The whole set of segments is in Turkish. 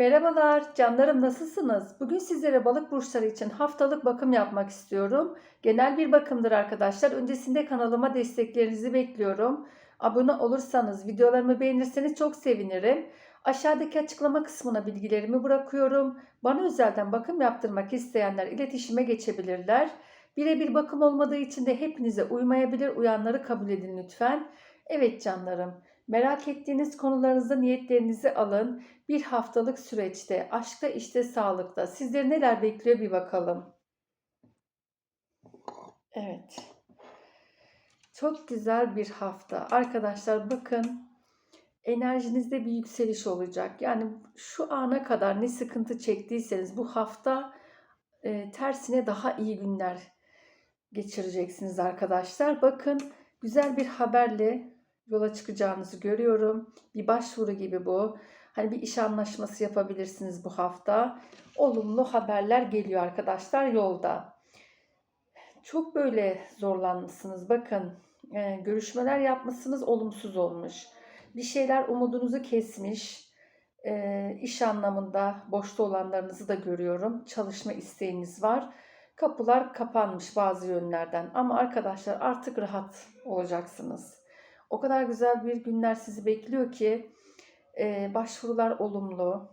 Merhabalar canlarım nasılsınız? Bugün sizlere balık burçları için haftalık bakım yapmak istiyorum. Genel bir bakımdır arkadaşlar. Öncesinde kanalıma desteklerinizi bekliyorum. Abone olursanız, videolarımı beğenirseniz çok sevinirim. Aşağıdaki açıklama kısmına bilgilerimi bırakıyorum. Bana özelden bakım yaptırmak isteyenler iletişime geçebilirler. Birebir bakım olmadığı için de hepinize uymayabilir. Uyanları kabul edin lütfen. Evet canlarım. Merak ettiğiniz konularınızda niyetlerinizi alın. Bir haftalık süreçte, aşkta, işte, sağlıkta sizleri neler bekliyor bir bakalım. Evet. Çok güzel bir hafta. Arkadaşlar bakın enerjinizde bir yükseliş olacak. Yani şu ana kadar ne sıkıntı çektiyseniz bu hafta e, tersine daha iyi günler geçireceksiniz arkadaşlar. Bakın güzel bir haberle yola çıkacağınızı görüyorum. Bir başvuru gibi bu. Hani bir iş anlaşması yapabilirsiniz bu hafta. Olumlu haberler geliyor arkadaşlar yolda. Çok böyle zorlanmışsınız. Bakın e, görüşmeler yapmışsınız olumsuz olmuş. Bir şeyler umudunuzu kesmiş. E, iş anlamında boşta olanlarınızı da görüyorum. Çalışma isteğiniz var. Kapılar kapanmış bazı yönlerden. Ama arkadaşlar artık rahat olacaksınız. O kadar güzel bir günler sizi bekliyor ki e, başvurular olumlu,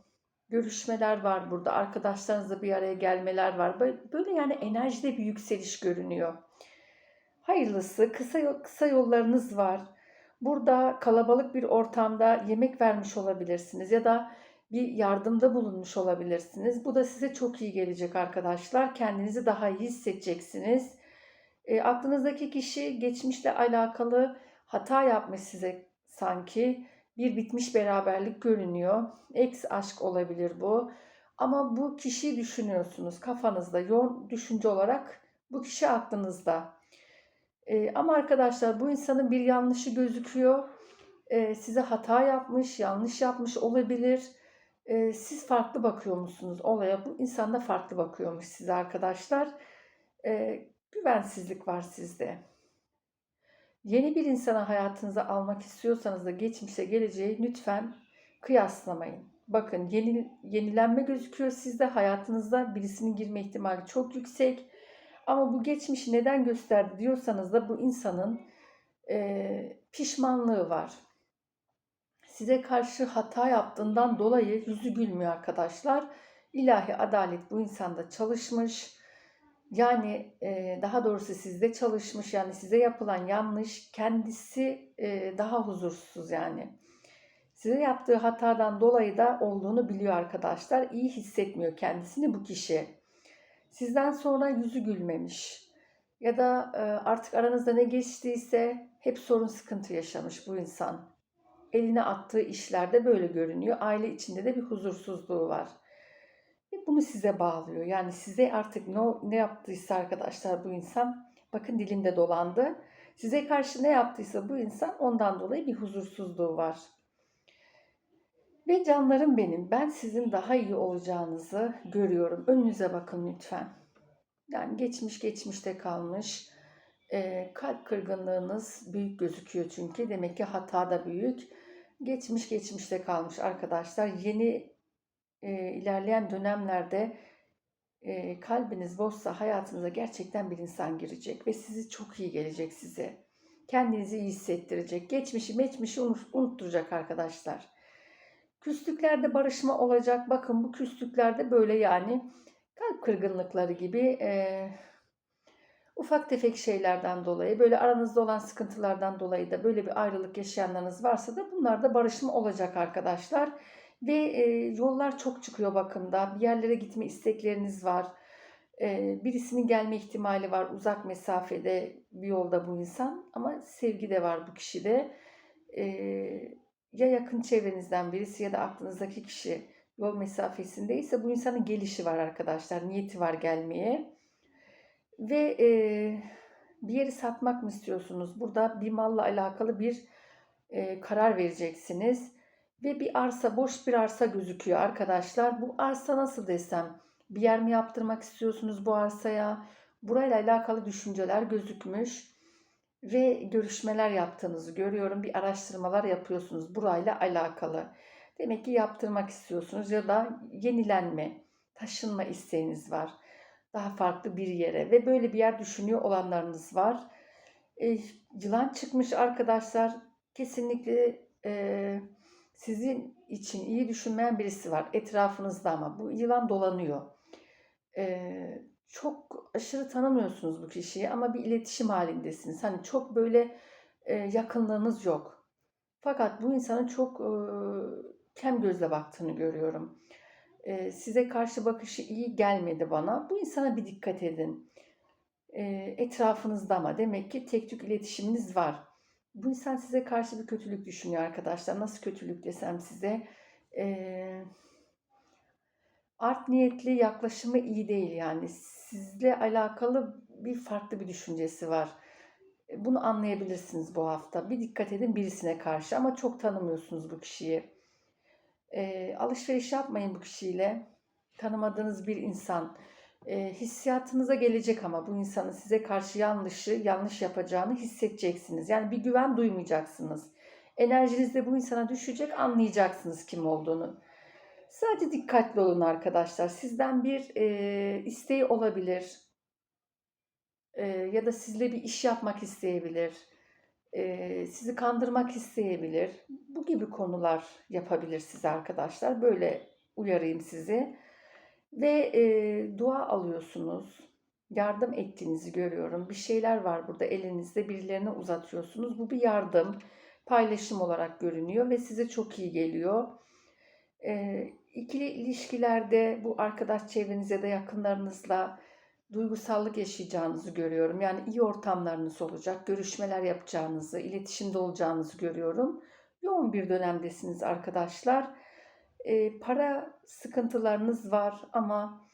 görüşmeler var burada, arkadaşlarınızla bir araya gelmeler var. Böyle, yani enerjide bir yükseliş görünüyor. Hayırlısı kısa kısa yollarınız var. Burada kalabalık bir ortamda yemek vermiş olabilirsiniz ya da bir yardımda bulunmuş olabilirsiniz. Bu da size çok iyi gelecek arkadaşlar. Kendinizi daha iyi hissedeceksiniz. E, aklınızdaki kişi geçmişle alakalı hata yapmış size sanki. Bir bitmiş beraberlik görünüyor. Ex aşk olabilir bu. Ama bu kişiyi düşünüyorsunuz kafanızda yoğun düşünce olarak bu kişi aklınızda. Ee, ama arkadaşlar bu insanın bir yanlışı gözüküyor. Ee, size hata yapmış, yanlış yapmış olabilir. Ee, siz farklı bakıyor musunuz olaya? Bu insan da farklı bakıyormuş size arkadaşlar. Ee, güvensizlik var sizde. Yeni bir insanı hayatınıza almak istiyorsanız da geçmişe geleceği lütfen kıyaslamayın. Bakın yeni, yenilenme gözüküyor sizde hayatınızda birisinin girme ihtimali çok yüksek. Ama bu geçmişi neden gösterdi diyorsanız da bu insanın e, pişmanlığı var. Size karşı hata yaptığından dolayı yüzü gülmüyor arkadaşlar. İlahi adalet bu insanda çalışmış yani e, daha doğrusu sizde çalışmış yani size yapılan yanlış kendisi e, daha huzursuz yani. Size yaptığı hatadan dolayı da olduğunu biliyor arkadaşlar. İyi hissetmiyor kendisini bu kişi. Sizden sonra yüzü gülmemiş. Ya da e, artık aranızda ne geçtiyse hep sorun sıkıntı yaşamış bu insan. Eline attığı işlerde böyle görünüyor. Aile içinde de bir huzursuzluğu var. Ve bunu size bağlıyor. Yani size artık ne, ne yaptıysa arkadaşlar bu insan, bakın dilimde dolandı. Size karşı ne yaptıysa bu insan ondan dolayı bir huzursuzluğu var. Ve canlarım benim, ben sizin daha iyi olacağınızı görüyorum. Önünüze bakın lütfen. Yani geçmiş geçmişte kalmış. E, kalp kırgınlığınız büyük gözüküyor çünkü. Demek ki hata da büyük. Geçmiş geçmişte kalmış arkadaşlar. Yeni e, ilerleyen dönemlerde e, kalbiniz boşsa hayatınıza gerçekten bir insan girecek ve sizi çok iyi gelecek size. Kendinizi iyi hissettirecek. Geçmişi meçmişi unutturacak arkadaşlar. Küslüklerde barışma olacak. Bakın bu küslüklerde böyle yani kalp kırgınlıkları gibi e, ufak tefek şeylerden dolayı böyle aranızda olan sıkıntılardan dolayı da böyle bir ayrılık yaşayanlarınız varsa da bunlarda barışma olacak arkadaşlar. Ve e, yollar çok çıkıyor bakımda. Bir yerlere gitme istekleriniz var. E, birisinin gelme ihtimali var. Uzak mesafede bir yolda bu insan. Ama sevgi de var bu kişide. E, ya yakın çevrenizden birisi ya da aklınızdaki kişi yol mesafesindeyse bu insanın gelişi var arkadaşlar. Niyeti var gelmeye. Ve e, bir yeri satmak mı istiyorsunuz? Burada bir malla alakalı bir e, karar vereceksiniz ve bir arsa, boş bir arsa gözüküyor arkadaşlar. Bu arsa nasıl desem? Bir yer mi yaptırmak istiyorsunuz bu arsaya? Burayla alakalı düşünceler gözükmüş ve görüşmeler yaptığınızı görüyorum. Bir araştırmalar yapıyorsunuz burayla alakalı. Demek ki yaptırmak istiyorsunuz ya da yenilenme, taşınma isteğiniz var. Daha farklı bir yere ve böyle bir yer düşünüyor olanlarınız var. E, yılan çıkmış arkadaşlar. Kesinlikle e, sizin için iyi düşünmeyen birisi var etrafınızda ama bu yılan dolanıyor. E, çok aşırı tanımıyorsunuz bu kişiyi ama bir iletişim halindesiniz. Hani çok böyle e, yakınlığınız yok. Fakat bu insanın çok e, kem gözle baktığını görüyorum. E, size karşı bakışı iyi gelmedi bana. Bu insana bir dikkat edin. E, etrafınızda ama demek ki tek tük iletişiminiz var. Bu insan size karşı bir kötülük düşünüyor arkadaşlar. Nasıl kötülük desem size. E, art niyetli yaklaşımı iyi değil yani. Sizle alakalı bir farklı bir düşüncesi var. E, Bunu anlayabilirsiniz bu hafta. Bir dikkat edin birisine karşı ama çok tanımıyorsunuz bu kişiyi. E, alışveriş yapmayın bu kişiyle. Tanımadığınız bir insan. E, hissiyatınıza gelecek ama bu insanın size karşı yanlışı, yanlış yapacağını hissedeceksiniz. Yani bir güven duymayacaksınız. Enerjiniz de bu insana düşecek, anlayacaksınız kim olduğunu. Sadece dikkatli olun arkadaşlar. Sizden bir e, isteği olabilir. E, ya da sizle bir iş yapmak isteyebilir. E, sizi kandırmak isteyebilir. Bu gibi konular yapabilir size arkadaşlar. Böyle uyarayım sizi. Ve e, dua alıyorsunuz. Yardım ettiğinizi görüyorum. Bir şeyler var burada elinizde birilerine uzatıyorsunuz. Bu bir yardım, paylaşım olarak görünüyor ve size çok iyi geliyor. E, ikili ilişkilerde bu arkadaş çevreniz ya da yakınlarınızla duygusallık yaşayacağınızı görüyorum. Yani iyi ortamlarınız olacak, görüşmeler yapacağınızı, iletişimde olacağınızı görüyorum. Yoğun bir dönemdesiniz arkadaşlar. E, para sıkıntılarınız var ama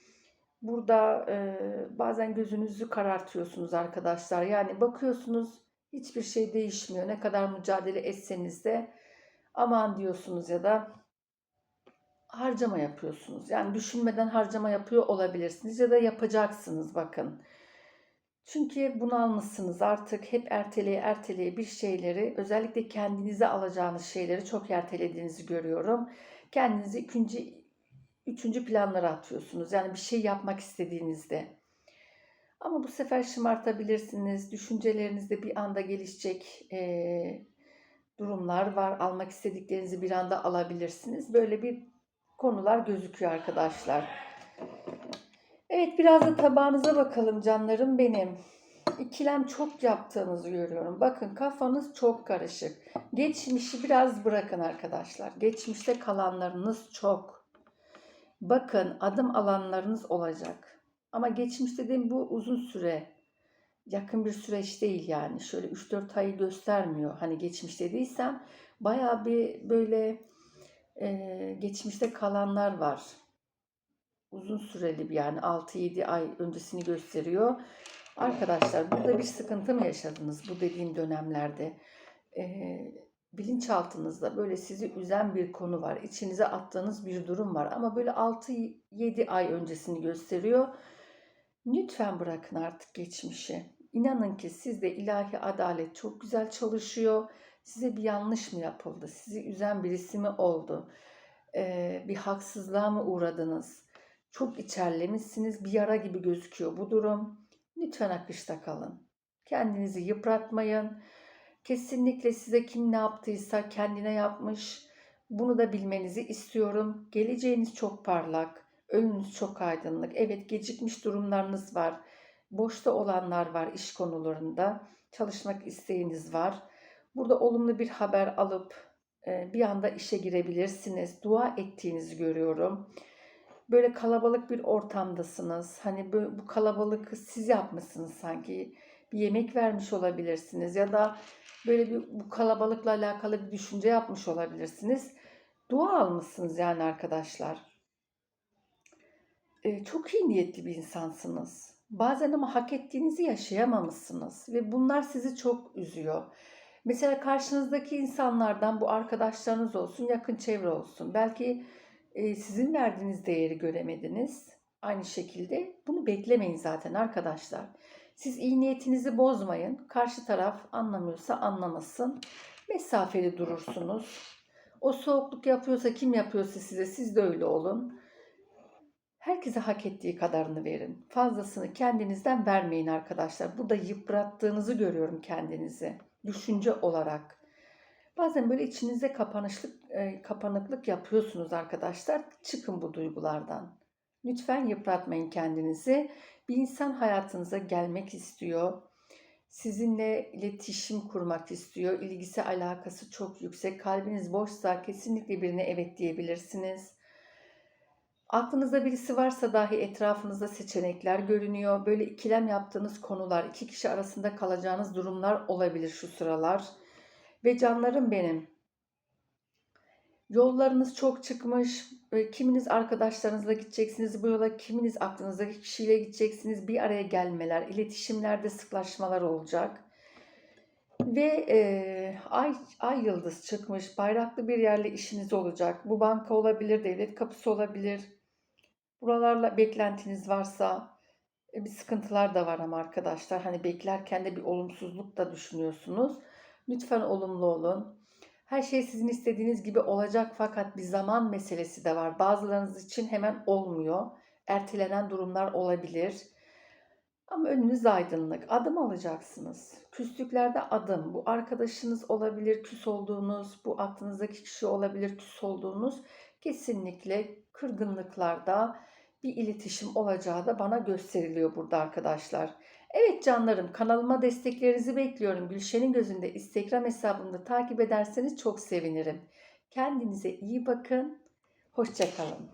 burada e, bazen gözünüzü karartıyorsunuz arkadaşlar. Yani bakıyorsunuz hiçbir şey değişmiyor. Ne kadar mücadele etseniz de aman diyorsunuz ya da harcama yapıyorsunuz. Yani düşünmeden harcama yapıyor olabilirsiniz ya da yapacaksınız bakın. Çünkü bunalmışsınız artık hep erteleye erteleye bir şeyleri özellikle kendinize alacağınız şeyleri çok ertelediğinizi görüyorum. Kendinizi ikinci, üçüncü planlara atıyorsunuz. Yani bir şey yapmak istediğinizde. Ama bu sefer şımartabilirsiniz. Düşüncelerinizde bir anda gelişecek e, durumlar var. Almak istediklerinizi bir anda alabilirsiniz. Böyle bir konular gözüküyor arkadaşlar. Evet biraz da tabağınıza bakalım canlarım benim. İkilem çok yaptığınızı görüyorum. Bakın kafanız çok karışık. Geçmişi biraz bırakın arkadaşlar. Geçmişte kalanlarınız çok. Bakın adım alanlarınız olacak. Ama geçmiş dediğim bu uzun süre. Yakın bir süreç değil yani. Şöyle 3-4 ayı göstermiyor. Hani geçmiş dediysem baya bir böyle e, geçmişte kalanlar var. Uzun süreli bir yani 6-7 ay öncesini gösteriyor. Arkadaşlar burada bir sıkıntı mı yaşadınız bu dediğim dönemlerde? E, bilinçaltınızda böyle sizi üzen bir konu var. İçinize attığınız bir durum var. Ama böyle 6-7 ay öncesini gösteriyor. Lütfen bırakın artık geçmişi. İnanın ki sizde ilahi adalet çok güzel çalışıyor. Size bir yanlış mı yapıldı? Sizi üzen birisi mi oldu? Ee, bir haksızlığa mı uğradınız? Çok içerlemişsiniz. Bir yara gibi gözüküyor bu durum. Lütfen akışta kalın. Kendinizi yıpratmayın. Kesinlikle size kim ne yaptıysa kendine yapmış. Bunu da bilmenizi istiyorum. Geleceğiniz çok parlak. Önünüz çok aydınlık. Evet gecikmiş durumlarınız var. Boşta olanlar var iş konularında. Çalışmak isteğiniz var. Burada olumlu bir haber alıp e, bir anda işe girebilirsiniz. Dua ettiğinizi görüyorum. Böyle kalabalık bir ortamdasınız. Hani bu, bu kalabalık siz yapmışsınız sanki. Bir yemek vermiş olabilirsiniz ya da böyle bir bu kalabalıkla alakalı bir düşünce yapmış olabilirsiniz. Dua almışsınız yani arkadaşlar. Ee, çok iyi niyetli bir insansınız. Bazen ama hak ettiğinizi yaşayamamışsınız ve bunlar sizi çok üzüyor. Mesela karşınızdaki insanlardan bu arkadaşlarınız olsun, yakın çevre olsun. Belki sizin verdiğiniz değeri göremediniz. Aynı şekilde bunu beklemeyin zaten arkadaşlar. Siz iyi niyetinizi bozmayın. Karşı taraf anlamıyorsa anlamasın. Mesafeli durursunuz. O soğukluk yapıyorsa kim yapıyorsa size siz de öyle olun. Herkese hak ettiği kadarını verin. Fazlasını kendinizden vermeyin arkadaşlar. Burada yıprattığınızı görüyorum kendinizi. Düşünce olarak. Bazen böyle içinizde kapanışlık, e, kapanıklık yapıyorsunuz arkadaşlar. Çıkın bu duygulardan. Lütfen yıpratmayın kendinizi. Bir insan hayatınıza gelmek istiyor. Sizinle iletişim kurmak istiyor. İlgisi alakası çok yüksek. Kalbiniz boşsa kesinlikle birine evet diyebilirsiniz. Aklınızda birisi varsa dahi etrafınızda seçenekler görünüyor. Böyle ikilem yaptığınız konular, iki kişi arasında kalacağınız durumlar olabilir şu sıralar. Ve canlarım benim. Yollarınız çok çıkmış. Kiminiz arkadaşlarınızla gideceksiniz bu yola, kiminiz aklınızdaki kişiyle gideceksiniz. Bir araya gelmeler, iletişimlerde sıklaşmalar olacak. Ve e, ay, ay yıldız çıkmış. Bayraklı bir yerle işiniz olacak. Bu banka olabilir, devlet kapısı olabilir. Buralarla beklentiniz varsa e, bir sıkıntılar da var ama arkadaşlar. Hani beklerken de bir olumsuzluk da düşünüyorsunuz. Lütfen olumlu olun. Her şey sizin istediğiniz gibi olacak fakat bir zaman meselesi de var. Bazılarınız için hemen olmuyor. Ertelenen durumlar olabilir. Ama önünüz aydınlık. Adım alacaksınız. Küslüklerde adım. Bu arkadaşınız olabilir, küs olduğunuz, bu aklınızdaki kişi olabilir, küs olduğunuz. Kesinlikle kırgınlıklarda bir iletişim olacağı da bana gösteriliyor burada arkadaşlar. Evet canlarım kanalıma desteklerinizi bekliyorum. Gülşen'in gözünde Instagram hesabımda takip ederseniz çok sevinirim. Kendinize iyi bakın. Hoşçakalın.